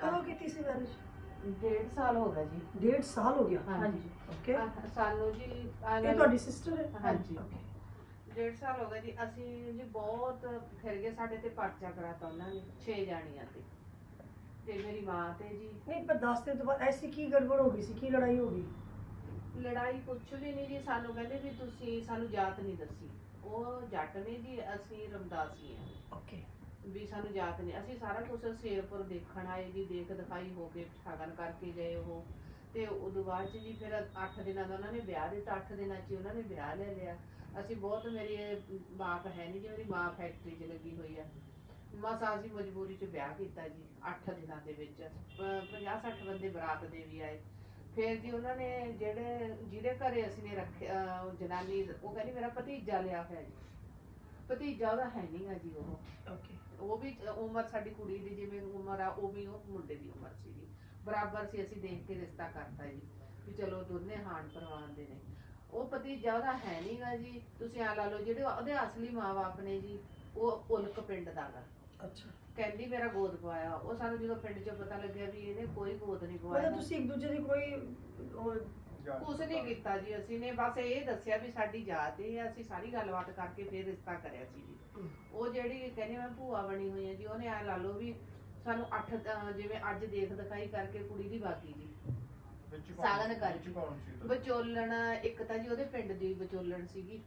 ਕਦੋਂ ਕੀਤੀ ਸੀ ਮੈਰਿਜ ਡੇਢ ਸਾਲ ਹੋ ਗਿਆ ਜੀ। ਡੇਢ ਸਾਲ ਹੋ ਗਿਆ। ਹਾਂਜੀ। ਓਕੇ ਸਾਨੂੰ ਜੀ ਇਹ ਤੁਹਾਡੀ ਸਿਸਟਰ ਹੈ? ਹਾਂਜੀ। ਡੇਢ ਸਾਲ ਹੋ ਗਿਆ ਜੀ। ਅਸੀਂ ਜੀ ਬਹੁਤ ਫਿਰ ਗਏ ਸਾਡੇ ਤੇ ਪਰਚਾ ਕਰਾਤਾ ਉਹਨਾਂ ਨੇ 6 ਜਾਣੀਆਂ ਤੇ। ਤੇ ਮੇਰੀ ਮਾਂ ਤੇ ਜੀ। ਨਹੀਂ ਪਰ 10 ਦਿਨ ਤੋਂ ਬਾਅਦ ਐਸੀ ਕੀ ਗੜਬੜ ਹੋ ਗਈ ਸੀ? ਕੀ ਲੜਾਈ ਹੋ ਗਈ? ਲੜਾਈ ਕੁਛ ਵੀ ਨਹੀਂ ਜੀ। ਸਾਨੂੰ ਕਹਿੰਦੇ ਵੀ ਤੁਸੀਂ ਸਾਨੂੰ ਜਾਤ ਨਹੀਂ ਦੱਸੀ। ਉਹ ਜੱਟ ਨੇ ਜੀ ਅਸੀਂ ਰਮਦਾਸੀ ਆ ਓਕੇ ਵੀ ਸਾਨੂੰ ਜਾਤ ਨਹੀਂ। ਅਸੀਂ ਸਾਰਾ ਕੁਝ ਸ਼ੇਰਪੁਰ ਦੇਖਣ ਆਏ ਜੀ, ਦੇਖ ਦਿਖਾਈ ਹੋ ਕੇ ਸ਼ਗਨ ਕਰਕੇ ਗਏ ਉਹ। ਤੇ ਉਦੋਂ ਬਾਅਦ 'ਚ ਜੀ ਫਿਰ 8 ਦਿਨਾਂ ਦਾ ਉਹਨਾਂ ਨੇ ਵਿਆਹ ਦਿੱਤਾ। 8 ਦਿਨਾਂ 'ਚ ਹੀ ਉਹਨਾਂ ਨੇ ਵਿਆਹ ਲੈ ਲਿਆ। ਅਸੀਂ ਬਹੁਤ ਮੇਰੀ ਬਾਪ ਹੈ ਨਹੀਂ ਜੀ, ਮੇਰੀ ਮਾਂ ਫੈਕਟਰੀ 'ਚ ਲੱਗੀ ਹੋਈ ਆ। ਮਸਾਂ ਅਸੀਂ ਮਜਬੂਰੀ 'ਚ ਵਿਆਹ ਕੀਤਾ ਜੀ 8 ਦਿਨਾਂ ਦੇ ਵਿੱਚ। 50 60 ਬੰਦੇ ਬਰਾਤ ਦੇ ਵੀ ਆਏ। ਫਿਰ ਜੀ ਉਹਨਾਂ ਨੇ ਜਿਹੜੇ, ਜਿਹਦੇ ਘਰੇ ਅਸੀਂ ਨੇ ਰੱਖਿਆ ਜਨਾਨੀ, ਉਹ ਕਹਿੰਦੀ ਮੇਰਾ ਭਤੀਜਾ ਲਿਆ ਹੋਇਆ ਜੀ। ਭਤੀਜਾ ਉਹਦਾ ਹੈ ਨਹੀਂਗਾ ਜੀ ਉਹ। ਓਕੇ ਉਹ ਵੀ ਉਮਰ ਸਾਡੀ ਕੁੜੀ ਦੀ ਜਿਵੇਂ ਉਮਰ ਆ ਉਹ ਵੀ ਉਹ ਮੁੰਡੇ ਦੀ ਉਮਰ ਸੀਗੀ। ਬਰਾਬਰ ਸੀ ਅਸੀਂ ਦੇਖ ਕੇ ਰਿਸ਼ਤਾ ਕਰਤਾ ਜੀ ਵੀ ਚਲੋ ਦੋਨੇ ਹਾਨ ਪਰਵਾਨ ਦੇ ਨੇ। ਉਹ ਭਤੀਜਾ ਉਹਦਾ ਹੈ ਨਹੀਂਗਾ ਜੀ ਤੁਸੀਂ ਆ ਲਾ ਲਓ ਜਿਹੜੇ ਉਹਦੇ ਅਸਲੀ ਮਾਂ-ਬਾਪ ਨੇ ਜੀ ਉਹ ਉਲਕ ਪਿੰਡ ਦਾ ਗਾ। ਅੱਛਾ। ਕਹਿੰਦੀ ਮੇਰਾ ਗੋਦ ਪਵਾਇਆ। ਉਹ ਸਾਨੂੰ ਜਦੋਂ ਪਿੰਡ 'ਚ ਪਤਾ ਲੱਗਿਆ ਵੀ ਇਹਨੇ ਕੋਈ ਗੋਦ ਨਹੀਂ ਮਤਲਬ ਪਵਾਇਆ। ਤੁਸੀਂ ਇੱਕ ਦੂਜੇ ਦੀ ਕੋਈ ਉਹ ਕੁਛ ਨਹੀਂ ਕੀਤਾ ਜੀ ਅਸੀਂ ਨੇ ਬਸ ਇਹ ਦੱਸਿਆ ਵੀ ਸਾਡੀ ਜਾਤ ਇਹ ਆ ਅਸੀਂ ਸਾਰੀ ਗੱਲਬਾਤ ਕਰਕੇ ਫਿਰ ਰਿਸ਼ਤਾ ਕਰਿਆ ਸੀ ਜੀ। ਉਹ ਜਿਹੜੀ ਕਹਿੰਦੇ ਮੈਂ ਭੂਆ ਬਣੀ ਹੋਈ ਹੈ ਜੀ ਉਹਨੇ ਐ ਲਾ ਲਓ ਵੀ ਸਾਨੂੰ ਅੱਠ ਅਹ ਜਿਵੇਂ ਅੱਜ ਦੇਖ ਦਿਖਾਈ ਕਰਕੇ ਕੁੜੀ ਦੀ ਬਾਕੀ ਜੀ। ਵਿੱਚ ਸਾਗਨ ਵਿੱਚ ਕਰਕੇ। ਕੌਣ ਸੀ। ਉਹਦਾ? ਵਿਚੋਲਣ ਇੱਕ ਤਾਂ ਜੀ ਉਹਦੇ ਪਿੰਡ ਦੀ ਵਿਚੋਲਣ ਸੀਗੀ।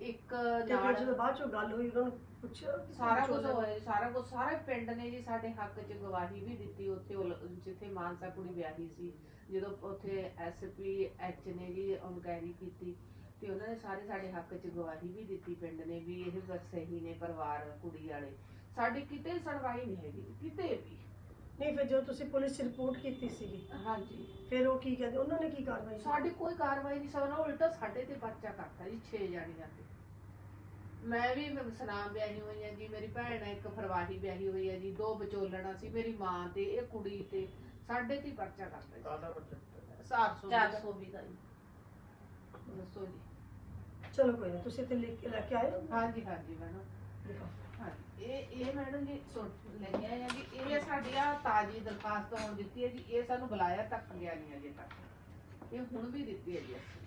ਇੱਕ ਤੇ ਫਿਰ ਨਾਲ ਜਦੋਂ ਬਾਅਦ ਚੋਂ ਗੱਲ ਹੋਈ ਉਹਨਾਂ ਨੂੰ ਪੁੱਛਿਆ ਕਿ ਸਾਰਾ ਕੁਝ ਹੋਇਆ ਜੀ, ਸਾਰਾ ਕੁਝ ਸਾਰੇ ਪਿੰਡ ਨੇ ਜੀ ਸਾਡੇ ਹੱਕ 'ਚ ਗਵਾਹੀ ਵੀ ਦਿੱਤੀ ਉੱਥੇ ਉਲ- ਜਿੱਥੇ ਮਾਨਸਾ ਕੁੜੀ ਵਿਆਹੀ ਸੀ ਜਦੋਂ ਉੱਥੇ ਐਸਪੀ ਐਚ ਨੇ ਜੀ ਇਨਕੁਆਇਰੀ ਕੀਤੀ ਤੇ ਉਹਨਾਂ ਨੇ ਸਾਰੇ ਸਾਡੇ ਹੱਕ 'ਚ ਗਵਾਹੀ ਵੀ ਦਿੱਤੀ ਪਿੰਡ ਨੇ ਵੀ ਇਹ ਬਸ ਸਹੀ ਨੇ ਪਰਿਵਾਰ ਕੁੜੀ ਵਾਲੇ। ਸਾਡੀ ਕਿਤੇ ਸੁਣਵਾਈ ਨਹੀਂ ਹੈਗੀ ਕਿਤੇ ਵੀ। ਨਹੀਂ ਫਿਰ ਜਦੋਂ ਤੁਸੀਂ ਪੁਲਿਸ 'ਚ ਰਿਪੋਰਟ ਕੀਤੀ ਸੀਗੀ ਹਾਂਜੀ। ਫਿਰ ਉਹ ਕੀ ਕਹਿੰਦੇ ਉਹਨਾਂ ਨੇ ਕੀ ਕਾਰਵਾਈ ਕੀਤੀ? ਸਾਡੀ ਕੋਈ ਕਾਰਵਾਈ ਨਹੀਂ ਸਗੋਂ ਉਲਟਾ ਸਾਡੇ ਤੇ ਪਰਚਾ ਕਰਤਾ ਜੀ 6 ਜਾਣੀਆਂ ਤੇ। ਮੈਂ ਵੀ ਸਨਾਮ ਵਿਆਹੀ ਹੋਈ ਹਾਂ ਜੀ ਮੇਰੀ ਭੈਣ ਹੈ ਇੱਕ ਫਰਵਾਹੀ ਵਿਆਹੀ ਹੋਈ ਹੈ ਜੀ ਦੋ ਵਿਚੋਲਣਾ ਸੀ ਮੇਰੀ ਮਾਂ ਤੇ ਇਹ ਕੁੜੀ ਤੇ। ਸਾਡੇ ਤੇ ਪਰਚਾ ਕਰਤਾ ਜੀ। ਕਾਹਦਾ ਬੱਚਾ 400 400 ਵੀ ਦਾ। ਜੀ। ਦੱਸੋ ਜੀ। ਚਲੋ ਕੋਈ ਨਹੀਂ ਤੁਸੀਂ ਤੇ ਲਿਖ ਕੇ ਲੈ ਕੇ ਆਏ ਹੋ? ਹਾਂਜੀ ਹਾਂਜੀ ਮੈਡਮ। ਦਿਖਾਓ। ਹਾਂਜੀ। ਇਹ ਇਹ ਮੈਡਮ ਜੀ ਸੁਣ ਲੈ ਕੇ ਆਏ ਆ ਜੀ ਇਹ ਸਾਡੀ ਆ ਤਾਜੀ ਦਰਖਾਸਤ ਹੋਣ ਦਿੱਤੀ ਹੈ ਜੀ ਇਹ ਸਾਨੂੰ ਬੁਲਾਇਆ ਤੱਕ ਗਿਆ ਨਹੀਂ ਅਜੇ ਤੱਕ। ਇਹ ਹੁਣ ਵੀ ਦਿੱਤੀ ਹੈ ਜੀ ਅਸੀਂ।